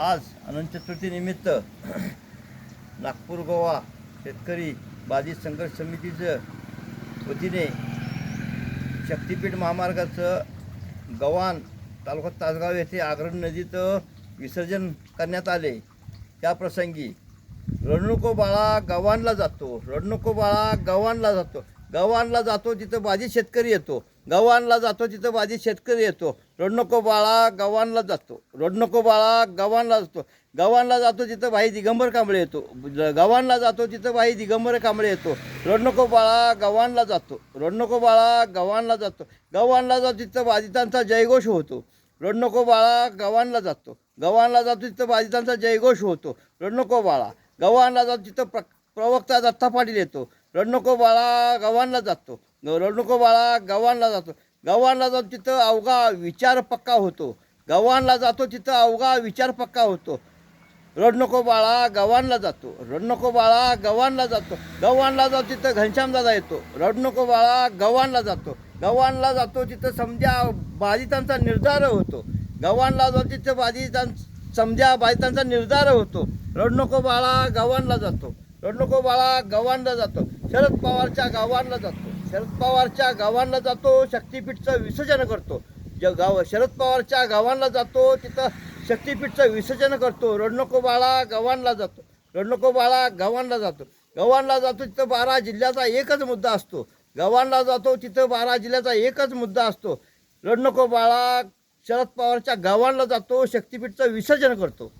आज अनंत चतुर्थीनिमित्त नागपूर गोवा शेतकरी बाधित संघर्ष समितीचं वतीने शक्तिपीठ महामार्गाचं गव्हाण तालुका तासगाव येथे आग्रण नदीत विसर्जन करण्यात आले. त्या प्रसंगी रडणुको बाळा गव्हाणला जातो. रडणुको बाळा गव्हाणला जातो. गव्हाणला जातो तिथं भाजी शेतकरी येतो. गव्हाणला जातो तिथं बाधित शेतकरी येतो. रडनको बाळा गव्हाणला जातो. रडनको बाळा गव्हाणला जातो. गव्हाणला जातो तिथं भाई दिगंबर कांबळे येतो. गव्हाणला जातो तिथं भाई दिगंबर कांबळे येतो. रडनको बाळा गव्हाणला जातो. रडनको बाळा गव्हाणला जातो. गव्हाणला जातो तिथं बाधितांचा जयघोष होतो. रडनको बाळा गव्हाणला जातो. गव्हाणला जातो तिथं बाधितांचा जयघोष होतो. रडनको बाळा. गव्हाणला जातो तिथं प्र प्रवक्ता दत्ता पाटील येतो. रडनको बाळा गव्हाणला जातो. ग- रडनको बाळा गव्हाणला जातो. गव्हाणला जाऊन तिथं अवघा विचार पक्का होतो. गव्हाणला जातो तिथं अवघा विचार पक्का होतो. रडनको बाळा गव्हाणला जातो. रडनको बाळा गव्हाणला जातो. गव्हाणला जाऊन तिथं घनश्यामदादा येतो. रडनको बाळा गव्हाणला जातो. गव्हाणला जातो तिथं समजा बाधितांचा निर्धार होतो. गव्हाणला जाऊन तिथं बाधितां समजा बाधितांचा निर्धार होतो. रडनको बाळा गव्हाणला जातो. नको बाळा गव्हाणला जातो. शरद पवारच्या गावांना जातो. शरद पवारच्या गावांना जातो शक्तीपीठचं विसर्जन करतो. ज गाव शरद पवारच्या गावांना जातो तिथं शक्तीपीठचं विसर्जन करतो. रडनको बाळा गव्हाणला जातो. रडनको बाळा गव्हाणला जातो. गव्हाणला जातो तिथं बारा जिल्ह्याचा एकच मुद्दा असतो. गव्हाणला जातो तिथं बारा जिल्ह्याचा एकच मुद्दा असतो. रडनको बाळा शरद पवारच्या गावांना जातो शक्तीपीठचं विसर्जन करतो.